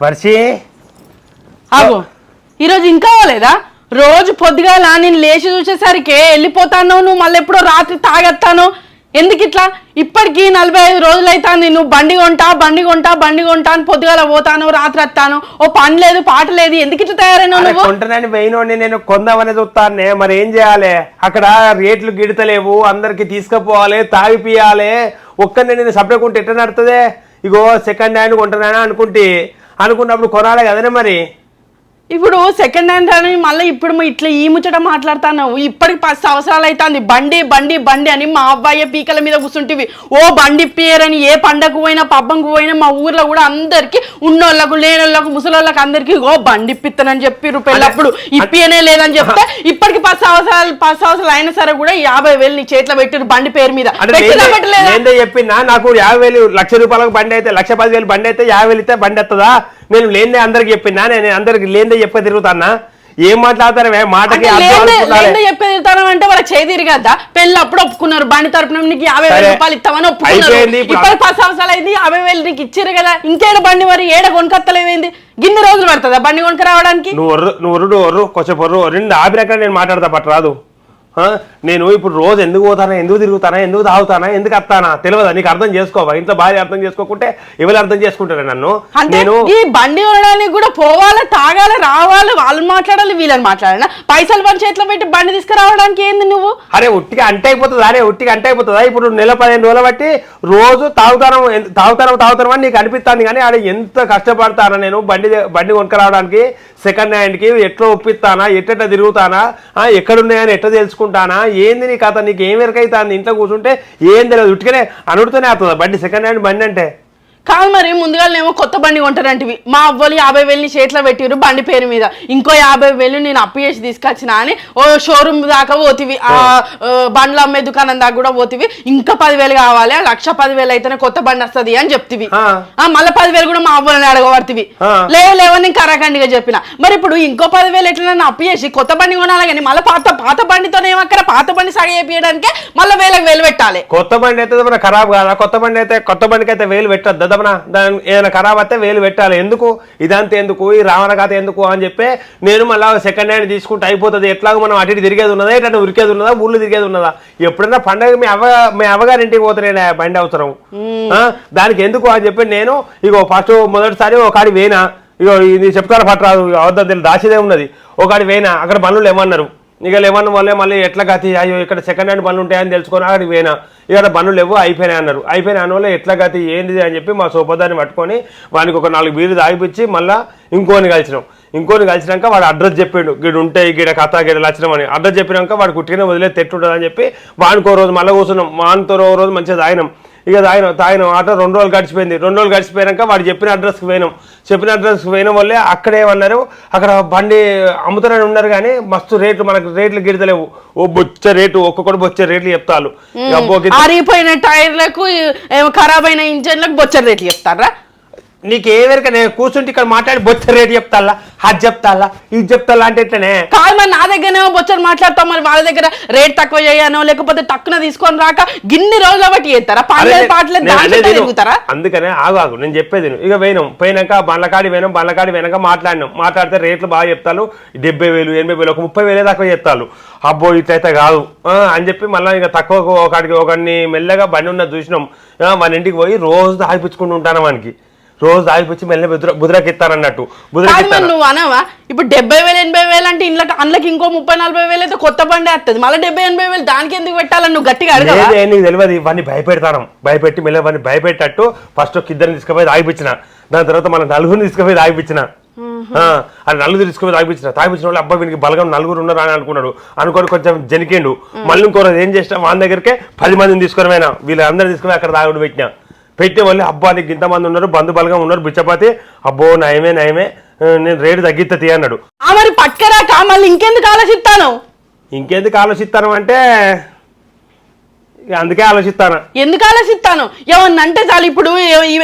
వర్షి ఆగు ఈరోజు ఇంకా అవ్వలేదా? రోజు పొద్దుగాల నేను లేచి చూసేసరికి వెళ్ళిపోతాను నువ్వు మళ్ళీ ఎప్పుడో రాత్రి తాగెత్తాను ఎందుకు ఇట్లా? ఇప్పటికి నలభై ఐదు రోజులు అవుతాను నువ్వు బండి కొంటా బండి కొంటా బండి కొంటా అని పొద్దుగాల పోతాను రాత్రి వస్తాను. ఓ పని లేదు పాట లేదు ఎందుకు ఇట్లా తయారైనావు అరే నువ్వు? కొంటనని పోయినోడిని నేను కొందామని చూస్తానే మరి ఏం చేయాలి? అక్కడ రేట్లు గిడతలేవు అందరికి తీసుకుపోవాలి తాగిపియాలి. ఒక్కరిని నేను సపరేట్ ఉంటే ఎట్లా నడుతుంది? ఇగో సెకండ్ హ్యాండ్ కొంటున్నాను అనుకుంటే అనుకున్నప్పుడు కొనాలి కదనే మరి? ఇప్పుడు సెకండ్ హ్యాండ్ అని మళ్ళీ ఇప్పుడు ఇట్లా ఈ ముచ్చట మాట్లాడుతాను ఇప్పటికి పది సంవత్సరాలు అవుతుంది బండి బండి బండి అని మా అబ్బాయి పీకల మీద కూర్చుంటివి. ఓ బండి పేరని ఏ పండగకు పోయినా పబ్బంకు పోయినా మా ఊర్లో కూడా అందరికి ఉన్నోళ్ళకు లేనోళ్ళకు ముసలోళ్ళకి అందరికి ఓ బండి ఇప్పిస్తానని చెప్పిర్రు పెళ్ళప్పుడు. ఇప్పియనే లేదని చెప్తే ఇప్పటికి పది సంవత్సరాలు పది సంవత్సరాలు అయినా సరే కూడా యాభై వేలు నీ చేతిలో పెట్టిరు బండి పేరు మీద. చెప్పినా నాకు యాభై వేలు లక్ష రూపాయలకు బండి అయితే లక్ష పదివేలు బండి అయితే యాభై వేలు అయితే బండి వస్తుందా నేను లేదే అందరికి చెప్పినా నేను అందరికి లేదే చెప్పే తిరుగుతానా ఏం మాట్లాడతారే మాటకి అంటే అర్థం లేదే- అనుకుంటారే. లేదే చెప్పేది తనం అంటే వాళ్ళకి చేదిరి కదా పెళ్ళి అప్పుడు ఒప్పుకున్నారు బండి తరపున నీకు యాభై వేల. రూపాయలు ఇస్తామని ఒప్పుకున్నారు ఇప్పుడు. పది సంవత్సరాలు అయింది యాభై వేలు నీకు ఇచ్చారు కదా ఇంకేడ బండి మరి ఏడ కొనుకత్తలేవేంది గిన్ని రోజులు పడుతుందా బండి కొనుక రావడానికి నువ్వు నువ్వు ఒర్రు కొంచెం ఒర్రు రెండు ఆపినాక నేను మాట్లాడతా పట్టరాదు ఆ? నేను ఇప్పుడు రోజు ఎందుకు పోతానా ఎందుకు తిరుగుతానా ఎందుకు తాగుతానా ఎందుకు వస్తానా తెలియదా నీకు అర్థం చేసుకోవా? ఇంట్లో భార్య అర్థం చేసుకోకుంటే ఎవరు అర్థం చేసుకుంటారా నన్ను? నేను ఈ బండి కొనడానికి కూడా పోవాలి తాగాలి రావాలి వాళ్ళు మాట్లాడాలి వీళ్ళని మాట్లాడాలి. పైసలు పని చేతిలో పెట్టి బండి తీసుకురావడానికి ఏంది నువ్వు? అరే ఉట్టిగా అంటే అయిపోతుంది అరే ఉట్టిగా అంటే అయిపోతుందా ఇప్పుడు నెల పదిహేను రోజులు బట్టి రోజు తాగుతానం తాగుతానం తాగుతానం అని నీకు అనిపిస్తుంది కానీ ఆడ ఎంత కష్టపడతానా నేను బండి బండి కొనుక్కరావడానికి? సెకండ్ హ్యాండ్కి ఎట్లా ఒప్పిస్తానా ఎట్ట తిరుగుతానా? ఎక్కడున్నాయని ఎట్లా తెలుసుకుంటానా ఏంది నీ కథ నీకు ఏం ఎరకైతుంది ఇంట్లో కూర్చుంటే ఏం తెలియదు ఉట్టుకనే అనుడుతూనే అవుతుందా బండి సెకండ్ హ్యాండ్ బండి అంటే. కాదు మరి ముందుగానేమో కొత్త బండి కొంటారంటివి. మా అవ్వలు యాభై వేలని చేతిలో పెట్టిరు బండి పేరు మీద. ఇంకో యాభై వేలు నేను అప్పు చేసి తీసుకొచ్చిన అని ఓ షోరూమ్ దాకా పోతివి. ఆ బండ్లు అమ్మే దుకాణం దాకా కూడా పోతివి. ఇంకా పదివేలు కావాలి ఆ లక్ష పదివేలు అయితేనే కొత్త బండి వస్తుంది అని చెప్తివి. ఆ. మళ్ళీ పదివేలు కూడా మా అవ్వలని అడగబడుతుంది. లేవు లేవని నేను కరాఖండిగా చెప్పిన. మరి ఇప్పుడు ఇంకో పదివేలు ఎట్లా నన్ను అప్పు చేసి కొత్త బండి కొనాలి కానీ మళ్ళీ పాత పాత బండితో ఏమక్కర? పాత బండి సగ చేపించడానికే మళ్ళీ వేలకు వేలు పెట్టాలి. కొత్త బండి అయితే మన ఖరాబ్ కాదా? కొత్త బండి అయితే కొత్త బండికి అయితే వేలు పెట్టద్దు? దమన దాని ఏదైనా ఖరాబ్ అయితే వేలు పెట్టాలి. ఎందుకు? ఇదంతా ఎందుకు? ఈ రావణ కథ ఎందుకు? అని చెప్పి నేను మళ్ళీ సెకండ్ హ్యాండ్ తీసుకుంటే అయిపోతుంది. ఎట్లాగో మనం అటు తిరిగేది ఉన్నదా ఇటు ఉరికేది ఉన్నదా ఊళ్ళు తిరిగేది ఉన్నదా? ఎప్పుడైనా పండగ మీ అవ్వ మీ అవ్వగారింటికి పోతున్నాయి బండి అవసరం. దానికి ఎందుకు అని చెప్పి నేను ఇగో ఫస్ట్ మొదటిసారి ఒకటి వేనా ఇగో ఇది చెప్తాను పట్టరాదు అవద్దని దాచిదే ఉన్నది. ఒకటి వేనా అక్కడ పనులు ఏమన్నారు ఇక లేవన్న వల్లే మళ్ళీ ఎట్లా గతి? అయ్యో ఇక్కడ సెకండ్ హ్యాండ్ బండ్లు ఉంటాయని తెలుసుకొని అక్కడికి పోయినా. ఇక్కడ బండ్లు లేవు అయిపోయినాయి అన్నారు. అయిపోయిన అన్న ఎట్లా గతి ఏంటిది అని చెప్పి మా సోపదాన్ని పట్టుకొని వానికి ఒక నాలుగు బీరు తాగిపించి మళ్ళీ ఇంకోని కలిసినాం. ఇంకోని కలిసినాక వాడు అడ్రస్ చెప్పిండు గిడు ఉంటాయి గిడ కథ గిడ లక్షణం అని. అడ్రస్ చెప్పినాక వాడు కుట్టిన వదిలే తెట్టుంటుంది అని చెప్పి వానికో రోజు మళ్ళీ కూర్చున్నాం. వానితో రోజు మంచిగా తాగినాం. ఇక తాగినాం తాగినాం ఆటో రెండు రోజులు గడిచిపోయింది. రెండు రోజులు గడిచిపోయాక వాడు చెప్పిన అడ్రస్కి పోయినాం. చెప్పిన అడ్రస్కి పోయిన వల్లే అక్కడ ఏమన్నారు? అక్కడ బండి అమ్ముతారని ఉన్నారు కానీ మస్తు రేట్లు మనకు రేట్లు గిడతలేవు. ఓ బొచ్చ రేటు ఒక్కొక్కటి బొచ్చ రేట్లు చెప్తారు అబ్బోకి ఆరిపోయిన టైర్లకు ఏమో ఖరాబ్ అయిన ఇంజన్లకు బొచ్చర్ రేట్లు చెప్తారా? నీకు ఏ వరకు నేను కూర్చుంటే ఇక్కడ మాట్లాడి బొచ్చ రేటు చెప్తాలా అది చెప్తాలా ఇది చెప్తాలా అంటే ఎట్లనే? కాదు మరి నా దగ్గరనేమో బొచ్చరు మాట్లాడతాం మరి వాళ్ళ దగ్గర రేట్ తక్కువ చేయను లేకపోతే తక్కువ తీసుకొని రాక గిన్ని రోజుల బట్టి చేస్తారా? అనేది విను. తిరుగుతారా? అందుకనే ఆగు ఆగు నేను చెప్పేది. ఇక పోయినాం పోయినాక బండ్లకాడి పోయినాం బండ్లకాడి వెనక మాట్లాడినాం. మాట్లాడితే రేట్లు బాగా చెప్తాను డెబ్బై వేలు ఎనభై వేలు ఒక ముప్పై వేలే తక్కువ చెప్తాను అబ్బో ఇట్లయితే కాదు. అని చెప్పి మళ్ళీ ఇక తక్కువ ఒకడికి ఒకడిని మెల్లగా బండి ఉన్నది చూసినాం. మన ఇంటికి పోయి రోజు దాగిపించుకుంటూ ఉంటాను మనకి రోజు దాగిపించి మెల్ల బుద్ర బుద్రకిస్తానన్నట్టు కాదు మరి బుద్రకిస్తాను నువ్వు అనవా? ఇప్పుడు డెబ్బై వేలు ఎనభై వేలు అంటే ఇంట్లో అందులోకి ఇంకో ముప్పై నలభై వేలు అయితే కొత్త బండి వస్తుంది మళ్ళీ డెబ్బై ఎనభై వేలు దానికి ఎందుకు పెట్టాలని నువ్వు గట్టిగా అడగవా? లేదే నీకు తెలియదు ఇవన్నీ భయపెడతాను. భయపెట్టి మెల్ల వాడిని భయపెట్టట్టు ఫస్ట్ ఒక ఇద్దరిని తీసుకుపోయి తాగిపించిన దాని తర్వాత మన నలుగురిని తీసుకుపోయి తాగిపించిన ఆ, ఆ నలుగురు తీసుకుపోయి తాగిపించిన తాగిపించిన వాళ్ళు అబ్బాయి వీనికి బలగం నలుగురు ఉన్నారు అని అనుకున్నాడు. అనుకొని కొంచెం జనికిండు. మళ్ళీ ఇంకో రోజు ఏం చేసిన వాళ్ళ దగ్గరికే పది మందిని తీసుకొని పోయినా. వీళ్ళందరూ తీసుకుని అక్కడ తాగుడు పెట్టిన. పెట్టే వాళ్ళు అబ్బా నీకు ఇంతమంది ఉన్నారు బంధు బలగం ఉన్నారు బిచ్చపాతి. అబ్బో నయమే నయమే. నేను రేటు తగ్గిస్తా తీ అన్నాడు. ఆ మరి ఇంకెందుకు ఆలోచిస్తాను ఇంకెందుకు ఆలోచిస్తాను అంటే అందుకే ఆలోచిస్తాను. ఎందుకు ఆలోచిస్తాను? ఏమన్నా అంటే చాలు ఇప్పుడు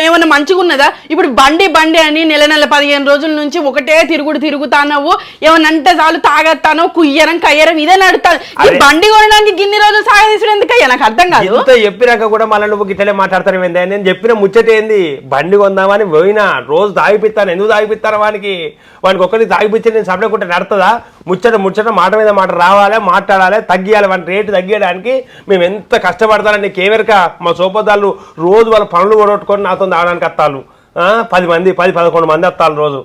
ఏమన్నా మంచిగా ఉన్నదా ఇప్పుడు బండి బండి అని నెల నెల పదిహేను రోజుల నుంచి ఒకటే తిరుగుడు తిరుగుతానవు. ఏమన్నా అంటే చాలు తాగత్తాను కుయ్యరం కయ్యరం ఇదే నడుతాను ఈ. బండి కొనడానికి గిన్ని రోజులు సాగదీసుడు ఎందుకయ్యా? నాకు అర్థం కాదు. ఇంత చెప్పినాక కూడా మళ్ళీ నువ్వు గిట్టలే మాట్లాడతాను ఏంది? నేను చెప్పిన ముచ్చట ఏంది? బండి కొందామని పోయినా రోజు తాగిపిస్తాను. ఎందుకు తాగిపిస్తాను వానికి? వానికి ఒక్కరికి తాగిపించి నేను సపరేట్ నడుతుందా? ముచ్చట ముచ్చట మాట మీద మాట రావాలి మాట్లాడాలి తగ్గియాలి. వాని రేటు తగ్గియడానికి మేము ఎంత కష్టపడతానని కష్టపడతారని కేవరిక మా సోపదాలు రోజు వాళ్ళ పనులు కొడగొట్టుకొని నాతో తాగడానికి వస్తాలు పది మంది పది పదకొండు మంది వస్తాలు రోజు.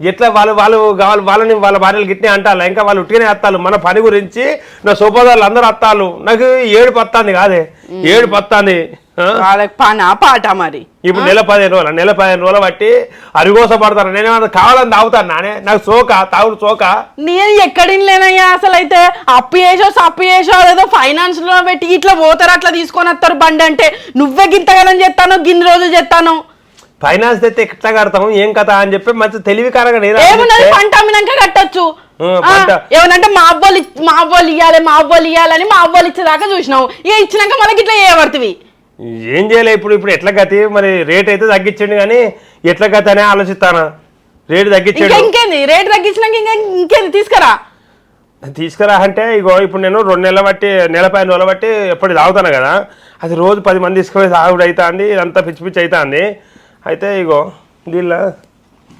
ఎట్లా వాళ్ళు వాళ్ళు కావాలి వాళ్ళని వాళ్ళ భార్యలు గిట్నే అంటారు. ఇంకా వాళ్ళు ఉట్టిగానే వస్తాలు మన పని గురించి నా సోపదాలు అందరూ వస్తాలు నాకు ఏడు పత్తాంది కాదే. ఏడు పత్తాంది. ఆ? వాళ్ళకి పనా పాట మరి. ఇప్పుడు నెల పదిహేను రోజులు నెల పదిహేను రోజులు బట్టి అరిగోస పడతాను నేనేమన్నా కావాలని తాగుతాను నానే. నాకు సోక తాగుడు సోక. నేను ఎక్కడిని లేనయ్యా అసలు అయితే అప్పు చేసో సప్పు చేసో ఏదో ఫైనాన్స్లో పెట్టి ఇట్లా పోతారు అట్లా తీసుకొని వస్తారు బండి అంటే. నువ్వే గింతగలం చెప్తాను గిన్ని రోజులు చెప్తాను ఫైనాన్స్ తెస్తే ఎట్లా కడతాం ఏం కథ అని చెప్పి మంచి తెలివికారంగా నేను ఏమున్నది పంట అమ్మినాక కట్టొచ్చు. ఏమనంటే మా అవ్వలు ఇచ్- మా అవ్వలు ఇవ్వాలి మా అవ్వలు ఇవ్వాలని మా అవ్వలు ఇచ్చేదాకా చూసినావు. ఇక ఇచ్చినాక మనకి ఇట్లా చేయబడుతుంది? ఏం చేయలే ఇప్పుడు ఇప్పుడు ఎట్లా గతి? మరి రేట్ అయితే తగ్గించండి కానీ ఎట్లా గతి అనే ఆలోచిస్తానా? రేటు తగ్గించాడు. ఇంకేంది? రేట్ తగ్గించినాక ఇంకా ఇంకేంది? తీసుకురా. తీసుకురా అంటే ఇగో ఇప్పుడు నేను రెండు నెలల బట్టి నెల పైన నెలల బట్టి ఎప్పుడు తాగుతాను కదా? అది రోజు పది మంది తీసుకుపోయి తాగుడు అవుతుంది ఇదంతా పిచ్చి పిచ్చి అవుతుంది అయితే ఇగో దీనిలో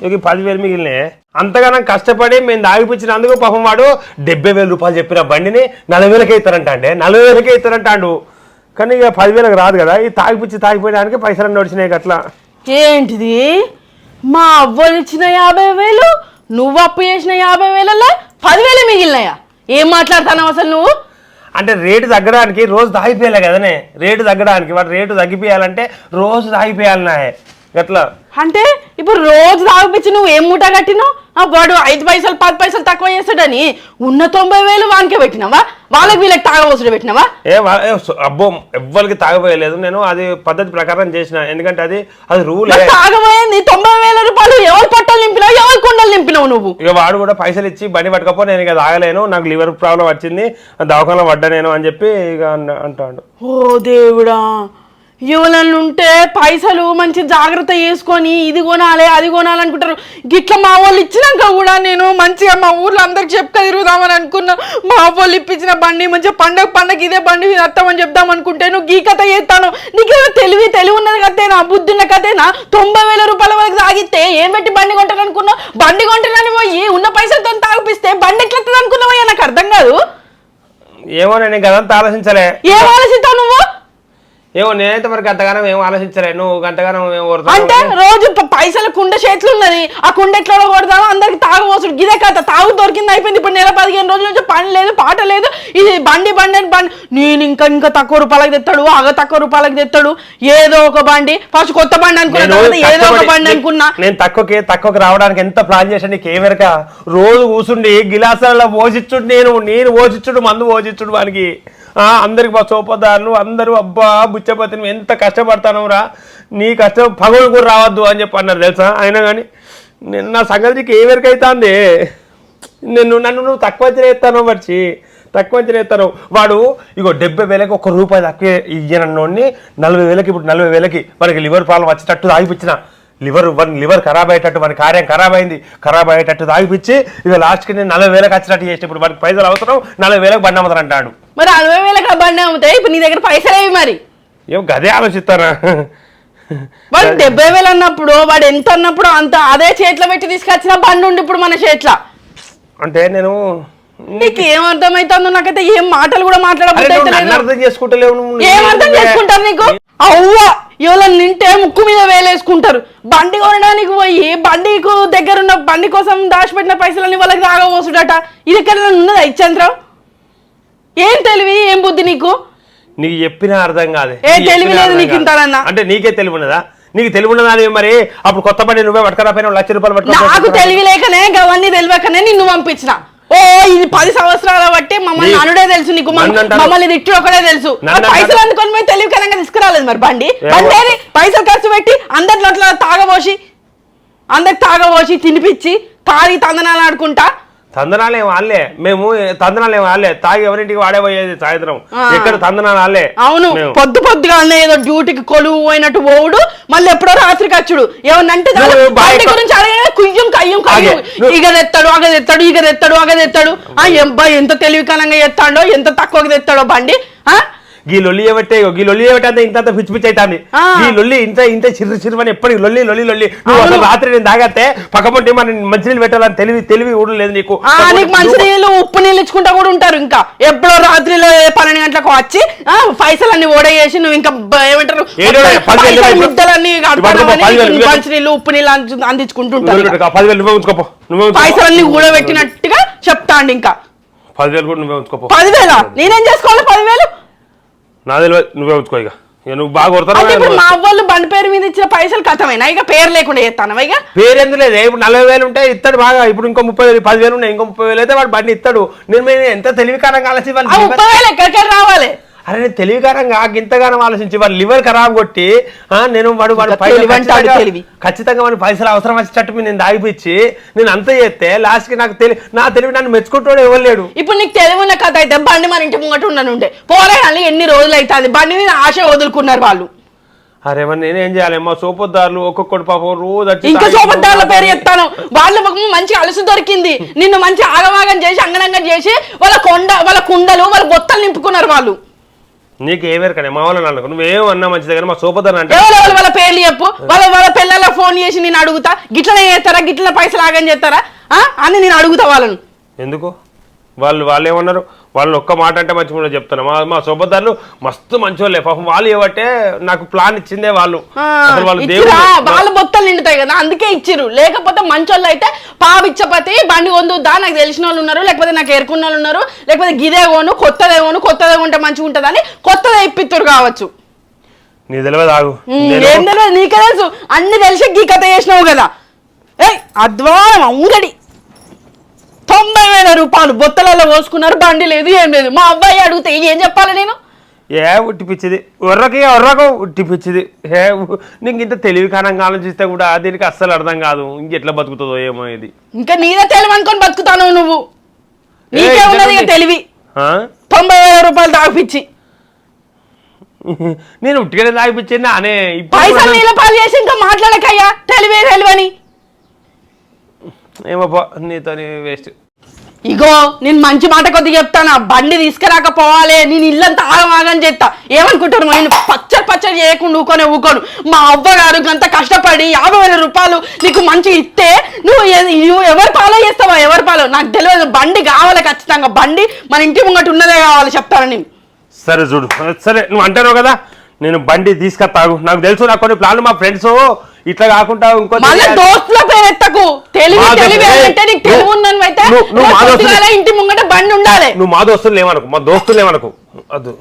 ఇక పదివేలు మిగిలినాయి. అంతగానం కష్టపడి మేము తాగిపించినందుకు పాపం వాడు డెబ్బై వేల రూపాయలు చెప్పిన బండిని నలభై వేలకే ఇస్తారంట అండి నలభై వేలకే ఇస్తారంటాడు. కానీ ఇక పదివేలకు రాదు కదా ఈ తాగిపిచ్చి తాగిపోయడానికి పైసలు నడిచినాయి అట్లా ఏంటిది? మా అవ్వలు ఇచ్చిన యాభై వేలు నువ్వు అప్పు చేసిన యాభై వేలలో పదివేలు మిగిలినాయా? ఏం మాట్లాడుతున్నావు అసలు నువ్వు? అంటే రేటు తగ్గడానికి రోజు తాగిపోయాలి కదనే. రేటు తగ్గడానికి వాడు రేటు తగ్గిపోయాలంటే రోజు తాగిపోయాలి అట్లా అంటే ఇప్పుడు రోజు తాగిపించి నువ్వు ఏం మూట కట్టినావు? ఆ వాడు ఐదు పైసలు పది పైసలు తక్కువ చేస్తాడని ఉన్న తొంభై వేలు వానికే పెట్టినావా? వాళ్ళకి వీళ్ళకి తాగవసరం పెట్టినావా? ఏ వా- ఏ సు- అబ్బో ఎవ్వరికి తాగబోయలేదు. నేను అది పద్ధతి ప్రకారం చేసిన. ఎందుకంటే అది అది రూలే. మరి తాగబోయింది? తొంభై వేల రూపాయలు ఎవరు పట్టలు నింపినావు? ఎవరు కుండలు నింపినావు నువ్వు? ఇక వాడు కూడా పైసలు ఇచ్చి బండి పట్టుకపో నేను ఇక తాగలేను. నాకు లివర్ ప్రాబ్లం వచ్చింది. దవాఖాన పడ్డా నేను అని చెప్పి ఇక అన్న- అంటాడు. ఓ దేవుడా! ఎవరన్నా ఉంటే పైసలు మంచి జాగ్రత్త చేసుకొని ఇది కొనాలి అది కొనాలి అనుకుంటారు గిట్ల మా వాళ్ళు ఇచ్చినాక కూడా నేను మంచిగా మా ఊర్లో అందరికి చెప్పుక తిరుగుదామని అనుకున్నా. మా వాళ్ళు ఇప్పించిన బండి మంచిగా పండగ పండగ ఇదే బండి వస్తామని చెప్దాం అనుకుంటే నువ్వు గీ కథ చేస్తాను? నీకేదో తెలివి తెలివి ఉన్నది కథేనా? బుద్ధి ఉన్న కథేనా? తొంభై వేల రూపాయల వరకు తాగితే ఏం పెట్టి బండి కొంటాను అనుకున్నావు బండి కొంటానని పోయి ఉన్న పైసలతో తాగిపిస్తే బండి ఎట్లా అనుకున్నావయ్యా నాకు అర్థం కాదు. ఏమో నేను గదంతా ఆలోచించలే. ఏం ఆలోచిస్తావు నువ్వు? ఏమో నేనైతే మరి గంటగానం ఏం ఆలోచించలే. నువ్వు గంటగానం ఏం అంటే రోజు పైసల కుండ చేతులు ఉన్నది ఆ కుండ ఎట్లా కొడతామో అందరికి తాగబోసుడు గిదే కథ. తాగు దొరికింది అయిపోయింది. ఇప్పుడు నెల పదిహేను రోజుల నుంచి పని లేదు పాట లేదు. ఇది బండి బండి అని బండి. నేను ఇంకా ఇంకా తక్కువ రూపాయలకు తెస్తాడు ఆగ తక్కువ రూపాయలకు తెస్తాడు ఏదో ఒక బండి. ఫస్ట్ కొత్త బండి అనుకున్న తర్వాత ఏదో ఒక బండి అనుకున్నా. నేను తక్కువకి తక్కువకి రావడానికి ఎంత ప్లాన్ చేశాను నీకు? ఏమెరక రోజు కూర్చుండి గిలాసాలలో పోషించుడు నేను. నేను పోషించుడు మందు పోషించుడు వానికి. అందరికి మా సోపదారులు అందరూ అబ్బా బుచ్చపతి నువ్వు ఎంత కష్టపడతాను రా. నీ కష్టం పగలు కూడా రావద్దు అని చెప్పి అన్నారు తెలుసా? అయినా కానీ నేను నా సంగతికి ఏ వరకు అవుతుంది నేను నన్ను నువ్వు తక్కువ చేస్తాను మర్చి తక్కువ చేస్తాను వాడు ఇగో డెబ్బై వేలకి ఒక రూపాయి తక్కువ ఇయ్యనన్నోడిని నలభై వేలకి ఇప్పుడు నలభై వేలకి వాడికి లివర్ ప్రాబ్లం వచ్చేటట్టు తాగిపించిన లివర్ వన్ లివర్ ఖరాబ్ అయ్యేటట్టు వాడి కార్యం ఖరాబ్ అయింది. ఖరాబ్ అయ్యేటట్టు తాగిపించి ఇక లాస్ట్కి నేను నలభై వేలకు వచ్చేటట్టు చేసి ఇప్పుడు వాడికి పైసలు అవసరం నలభై వేలకు బండి అమ్మతారు అంటాడు మరి అరవై వేలకు బండి అమ్ముతాయి ఇప్పుడు నీ దగ్గర పైసలేవి మరి? ఏం గదే ఆలోచిస్తానా? వాడు డెబ్బై వేలు అన్నప్పుడు వాడు ఎంత అన్నప్పుడు అంత అదే చేతిలో పెట్టి తీసుకొచ్చిన బండి ఉండి ఇప్పుడు మన చేతిలో. అంటే నేను నీకు ఏం అర్థమైతుందో నాకైతే ఏం మాటలు కూడా మాట్లాడబుద్ధి. అర్థం చేసుకుంటలేవు నువ్వు. ఏం అర్థం చేసుకుంటారు నీకు? అవ్వ! ఎవరైనా నింటే ముక్కు మీద వేలేసుకుంటారు. బండి కొనడానికి పోయి బండికు దగ్గర ఉన్న బండి కోసం దాచిపెట్టిన పైసలన్నీ వాళ్ళకి రాగపోసుడట ఇది ఎక్కడ ఉన్నదా ఇచ్చంత్రం ఏం తెలివి ఏం బుద్ధి నీకు? నీకు చెప్పినా అర్థం కాదు. ఏ నీకు తెలివి లేదు నీకు. ఇంతనన్నా? అంటే నీకే తెలివి ఉన్నదా? నీకు తెలివి ఉన్నదా మరి? అప్పుడు కొత్త బండి నువ్వే పట్టుకురా పైన లక్ష రూపాయలు నాకు పట్టుకురా తెలివి లేకనే గవన్నీ తెలియకనే నిన్ను పంపించిన. ఓ ఇది పది సంవత్సరాల బట్టి మమ్మల్ని అనుడే తెలుసు నీకు. మమ్మల్ని తిట్టి ఒకడే తెలుసు పైసలు. అందుకొని పోయి తెలివికరంగా తీసుకురాలేదు మరి బండి. బండి? పైసలు ఖర్చు పెట్టి అందరిలో అట్లా తాగబోసి అందరికి తాగబోసి తినిపించి తాగి తందనాలు ఆడుకుంటా తందనాలు ఏం వాళ్ళే. మేము తందనాలు ఏం వాళ్ళే. తాగి ఎవరింటికి వాడే పోయేది సాయంత్రం. ఎక్కడ తందనాలు వాళ్ళే? అవును. పొద్దు పొద్దుగానే ఏదో డ్యూటీకి కొలువు పోయినట్టు పోవుడు మళ్ళీ ఎప్పుడో రాత్రికి వచ్చుడు ఏమన్నంటే గురించి అడగగానే కుయ్యం కయ్యం కయ్యం. ఇగ తెత్తాడు అగ తెత్తాడు ఇగ తెత్తాడు అగ తెత్తాడు. ఆ ఎంత తెలివికలంగా ఎత్తాడో ఎంత తక్కువగా తెత్తాడో బండి గీ లొల్లి ఏవట్టే గీ లొల్లి ఏవట్టే అంతా ఇంత పిచ్చి పిచ్చి అవుతుంది. ఈ లొల్లి ఇంత ఇంత చిరు చిరు అని ఎప్పటికి లొల్లి లొల్లి లొల్లి. నువ్వు అసలు రాత్రి నేను తాగత్తే పక్కపొంటి మన మంచినీళ్ళు పెట్టాలని తెలివి తెలివి కూడా లేదు నీకు. ఆ, నీకు మంచి నీళ్ళు ఉప్పు నీళ్ళు ఇచ్చుకుంటా కూడా ఉంటారు ఇంకా. ఎప్పుడో రాత్రిలో పన్నెండు గంటలకు వచ్చి ఆ, పైసలన్నీ ఓడేసి నువ్వు ఇంకా ఏమంటారు? పైసలు. ముద్దలన్నీ. మంచి నీళ్ళు ఉప్పు నీళ్ళు అంది- అందించుకుంటుంటారు పదివేలు నువ్వే ఉంచుకోపో నువ్వే. పైసలన్నీ కూడబెట్టినట్టుగా చెప్తాండి ఇంకా. పదివేలు కూడా నువ్వే ఉంచుకోపో. పదివేల? నేనేం చేసుకోవాలి పదివేలు? నా తెలియదు నువ్వే ఉంచుకో ఇక. ఇక నువ్వు బాగా అంటే ఇప్పుడు కొడతావు మా బండి పేరు మీద ఇచ్చిన పైసలు కథమైనా ఇక పేరు లేకుండా చేస్తాను ఇక? పేరెందుకు లేదు? ఇప్పుడు నలభై వేలు ఉంటే ఇస్తాడు బాగా. ఇప్పుడు ఇంకో ముప్పై వేలు పదివేలు ఉన్నాయి ఇంకో ముప్పై వేలు అయితే వాడు బండి ఇస్తాడు నేను మేము ఎంత తెలివికారంగా ఆ వేలు ఎక్కడికి రావాలి? అరే నేను తెలివికారంగా ఇంతగానం ఆలోచించి వాడు లివర్ ఖరాబ్ కొట్టి ఆ, నేను వాడు వాడు ఖచ్చితంగా- వాడి పైసలు అవసరం వచ్చేటట్టు మీద నేను దాగిపించి నేను అంత చేస్తే లాస్ట్కి నాకు తెలి నా తెలివి నన్ను మెచ్చుకుంటాడు ఎవరు లేడు. ఇప్పుడు నీకు తెలివి ఉన్న కథ అయితే బండి మన ఇంటి ముంగట ఉండనుండే. పోరాడాలి ఎన్ని రోజులు అవుతుంది బండి మీద ఆశ వదులుకున్నారు వాళ్ళు. అరే మరి నేనేం చేయాలి? మా సోపొద్దారులు ఒక్కొక్కటి పాపం రోజు ఇంకా సోపద్దారుల పేరు చెప్తాను. వాళ్ళ ముఖం మంచి అలసు దొరికింది. నిన్ను మంచి ఆగమాగం చేసి అంగనంగం చేసి వాళ్ళ కొండ వాళ్ళ కుండలు వాళ్ళ బొత్తలు నింపుకున్నారు వాళ్ళు. నీకు ఏ వేరు కానీ మా వాళ్ళు నన్ను నువ్వేం అన్నా మంచిది కానీ మా సోపొద్దారు అంటే ఎవరు వాళ్ళ పేర్లు చెప్పు? వాళ్ళ వాళ్ళ పిల్లల ఫోన్ చేసి నేను అడుగుతా. గిట్లనే చేస్తారా? గిట్ల పైసలు ఆగం చేస్తారా? ఆ? అని నేను అడుగుతా వాళ్ళను. ఎందుకు? వాళ్ళు వాళ్ళు ఏమన్నారు? వాళ్ళు ఒక్క మాట అంటే మంచి కూడా చెప్తాను మా మా సోపదారులు మస్తు మంచోళ్ళే. పాపం వాళ్ళు ఏమంటే నాకు ప్లాన్ ఇచ్చిందే వాళ్ళు. అసలు వాళ్ళు ఇచ్చిరా? దేవుడు వాళ్ళ బొత్తలు నిండుతాయి కదా అందుకే ఇచ్చిరు లేకపోతే మంచోళ్ళు అయితే పావిచ్చపతి బండి కొందుద్దా నాకు తెలిసిన వాళ్ళు ఉన్నారు లేకపోతే నాకు ఎరుకున్న వాళ్ళు ఉన్నారు లేకపోతే గిదే కొను కొత్తదే కొను కొత్తదే కొంటే మంచిగా ఉంటుందని కొత్తదే ఇప్పిత్తురు కావచ్చు. నీ తెలియదు ఆగు. ఏం తెలియదు నీకే తెలుసు. అన్ని తెలిసి గీ కథ చేసినావు కదా. ఏయ్ అద్వానం అంగడి. తొంభై వేల రూపాయలు బొత్తలలో పోసుకున్నారు బండి లేదు ఏం లేదు. మా అబ్బాయి అడిగితే ఏం చెప్పాలి నేను? ఏ ఉట్టిపిచ్చిది ఒర్రకి ఒర్రకు ఉట్టిపిచ్చిది ఏ నీకు ఇంత తెలివికానంగా ఆలోచిస్తే కూడా దీనికి అస్సలు అర్థం కాదు. ఇంకెట్లా బతుకుతుందో ఏమో ఇది. ఇంకా నీదే తెలివి అనుకొని బతుకుతాను నువ్వు? నీకే ఉన్నది ఇక తెలివి? తొంభై వేల రూపాయలు దాపిచ్చి నేను ఉట్టిగానే తాగిపించింది అనే పైసలు నీళ్ళ పాలు చేసి ఇంకా మాట్లాడకయ్యా. తెలివే తెలివని. ఏమో పో, నీతోని వేస్ట్ ఇగో నేను మంచి మాట కొద్దిగా చెప్తాను? ఆ బండి తీసుకురాకపోవాలి నేను ఇల్లంతా ఆగమాగని చెప్తా ఏమనుకుంటారు నేను పచ్చడి పచ్చడి చేయకుండా ఊకొని ఊకోను. మా అవ్వగారు అంత కష్టపడి యాభై వేల రూపాయలు నీకు మంచి ఇస్తే నువ్వు నువ్వు ఎవరి పాలో చేస్తావా ఎవరి పాలో? నాకు తెలియదు. బండి కావాలి ఖచ్చితంగా. బండి మన ఇంటి ముంగట ఉన్నదే కావాలి చెప్తాను నేను. సరే చూడు. సరే నువ్వు అంటావు కదా? నేను బండి తీసుకొస్తాగు నాకు తెలుసు నాకు కొన్ని ప్లాన్లు మా ఫ్రెండ్స్. ఇట్లా కాకుండా ఇంకో మళ్ళీ దోస్తుల పేరు ఎత్తకు. తెలివి మా తెలివి దోస్తులే. అంటే నీకు తెలివి ఉందని అయితే నువ్వు- మా దోస్తులే. ఇంటి ముంగట బండి ఉండాలి. నువ్వు మా దోస్తులు ఏమనకు? మా దోస్తులు ఏమనకు? అద్దు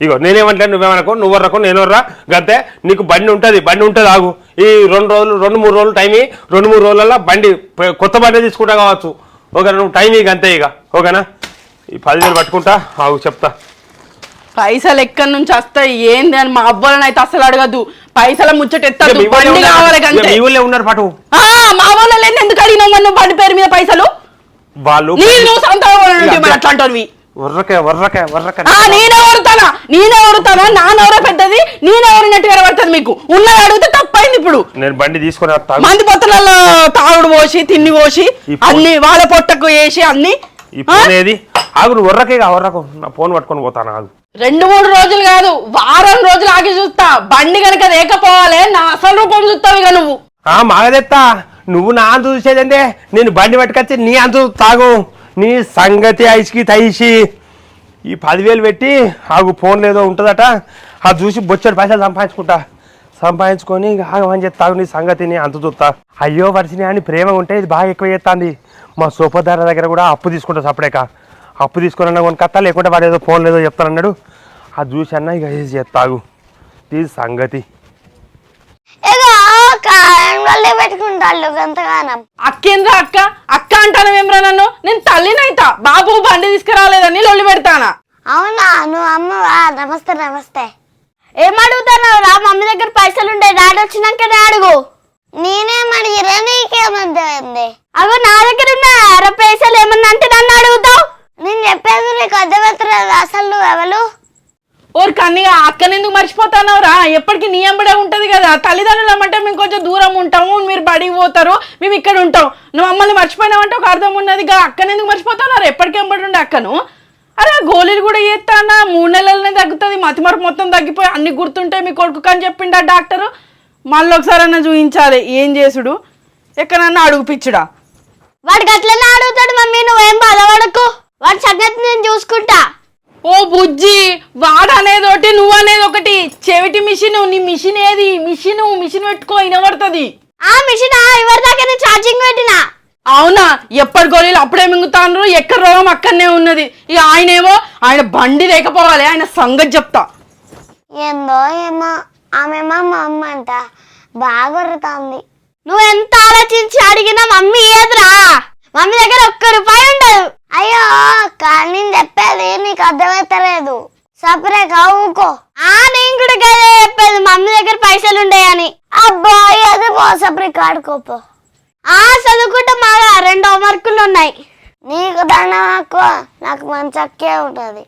ఇగో నేనేమంటే నువ్వేమనకు? నువ్వర్రకు నేనెవర్రా గతే నీకు బండి ఉంటుంది. బండి ఉంటుంది ఆగు. ఈ రెండు రోజులు రెండు మూడు రోజులు టైం. రెండు మూడు రోజులలో బండి కొత్త బండి తీసుకుంటా కావచ్చు. ఓకేనా? నువ్వు టైం ఇక అంతే ఇక ఓకేనా? ఈ పదివేలు పట్టుకుంటా. ఆగు చెప్తా. పైసలు ఎక్కడి నుంచి వస్తాయి? ఏంది అని మా అవ్వాలని అయితే అసలు అడగద్దు. పైసల ముచ్చట బండి ఉన్నారు- కావాలి పటు. మా వాళ్ళ ఎందుకు అడిగినావు మరి నువ్వు బండి పేరు మీద పైసలు? వాళ్ళు నువ్వు అంతే. అట్లాంటివి వర్రకే వర్రకే వర్రకే. ఆ నేనే ఓరుతానా నేనే ఓరుతానా నా పెద్దది. నేనే ఓరినట్టు కనబడుతుంది మీకు. ఉన్నది అడిగితే తప్పైంది ఇప్పుడు. నేను బండి తీసుకొని వస్తాను మంది పొత్తులలో తాగుడు పోసి తిండి పోసి అన్ని వాళ్ళ పొట్టకు వేసి అన్ని ఈ ఫోన్ ఏది? ఆగు నువ్వు వర్రకే వర్రకు. నా ఫోన్ పట్టుకొని పోతాను ఆగు. రెండు మూడు రోజులు కాదు వారం రోజులు ఆగి చూస్తా. బండి కనుక లేకపోవాలి నా అసలు రూపం చూస్తావు ఇక నువ్వు. ఆ మాగదెత్తా. నువ్వు నా అంత చూసేదంటే నేను బండి పట్టుకొచ్చి నీ అంత తాగు. నీ సంగతి ఐస్కి తైసి ఈ పదివేలు పెట్టి ఆగు ఫోన్ లేదో ఉంటుందట. అది చూసి బొచ్చడి పైసలు సంపాదించుకుంటా. సంపాదించుకొని ఆగమని చెప్తా నీ సంగతిని అంత చూస్తా. అయ్యో వరిసిని అని ప్రేమ ఉంటే ఇది బాగా ఎక్కువ చేస్తాంది. మా సోపదార దగ్గర కూడా అప్పు తీసుకుంటా సపడేకా అప్పు తీసుకుని అన్న కొనుక్కొస్తా లేకుంటే వాడు ఏదో ఫోన్ లేదో చెప్తానన్నాడు. అది చూసి అన్న ఇక ఇది చెప్తాగు ఇది సంగతి. అక్కేంద్ర అక్క? అక్క అంటాను ఏమ్రా నన్ను? నేను తల్లినైతా. బాబు బండి తీసుకురాలేదని లొల్లి పెడతానా? అవునా? నువ్వు అమ్మవా నమస్తే నమస్తే. ఏం అడుగుతున్నావు రా? మమ్మీ దగ్గర పైసలు ఉండే. డాడీ వచ్చినాకనే అడుగు. నేనేం అడిగిరా నీకేమంది అగో నా దగ్గర ఉన్న అర పైసలు ఏమన్నా అంటే నన్ను అడుగుతావు? నేను చెప్పేది నీకు అర్థమవుతలేదు అసలు నువ్వు ఎవరు? ఓరు కన్నీగా అక్కని ఎందుకు మర్చిపోతానవు రా? ఎప్పటికీ నీ ఎంబడే ఉంటది కదా. తల్లిదండ్రులు అంటే మేము కొంచెం దూరం ఉంటాము మీరు బడికి పోతారు మేము ఇక్కడ ఉంటాం. నువ్వు మమ్మల్ని మర్చిపోయినావంటే ఒక అర్థం ఉన్నది గా. అక్కని ఎందుకు మర్చిపోతానారు ఎప్పటికీ ఎంబడి ఉండే అక్కను. అరే గోళీలు కూడా చేస్తానా మూడు నెలలనే తగ్గుతుంది మతిమరుపు మొత్తం తగ్గిపోయి అన్ని గుర్తుంటాయి మీ కొడుకు అని చెప్పిండా డాక్టరు? మళ్ళీ ఒకసారి అన్న చూపించాలి ఏం చేసుడు? ఎక్కడన్నా అడుగు పిచ్చుడా? వాడికి అట్లనే అడుగుతాడు మమ్మీ నువ్వేం బాధపడకు. వాడి సంగతి నేను చూసుకుంటా. ఓ బుజ్జి వాడు అనేది ఒకటి నువ్వు అనేది ఒకటి. చెవిటి మిషన్ నీ మిషన్ ఏది? మిషన్ మిషన్ పెట్టుకో వినబడుతుంది. ఆ మిషన్ ఎవరి దాకా నేను ఛార్జింగ్ పెట్టినా? అవునా? ఎప్పటి గోళీలు అప్పుడే మింగుతాను ఎక్కడ రోగం అక్కడనే ఉన్నది. ఇక ఆయనేమో ఆయన బండి లేకపోవాలి ఆయన సంగతి చెప్తా. ఏందో ఏమో ఆమెమో మా అమ్మ అంట. బాగొరుతుంది నువ్వు ఎంత ఆలోచించి అడిగినా మమ్మీ ఏదిరా మమ్మీ దగ్గర ఒక్క రూపాయి ఉండదు. అయ్యో కానీ నేను చెప్పేది నీకు అర్థమవుతలేదు సపరే కావుకో. ఆ నేను కూడా చెప్పేది. మమ్మీ దగ్గర పైసలు ఉండేయని. అబ్బా అది పో సపరే కాడుకోపో ఆ చదువుకుంటే మాగా రెండు హోంవర్కులు ఉన్నాయి. నీకు దండం నాకు మంచి అక్కే ఉంటుంది.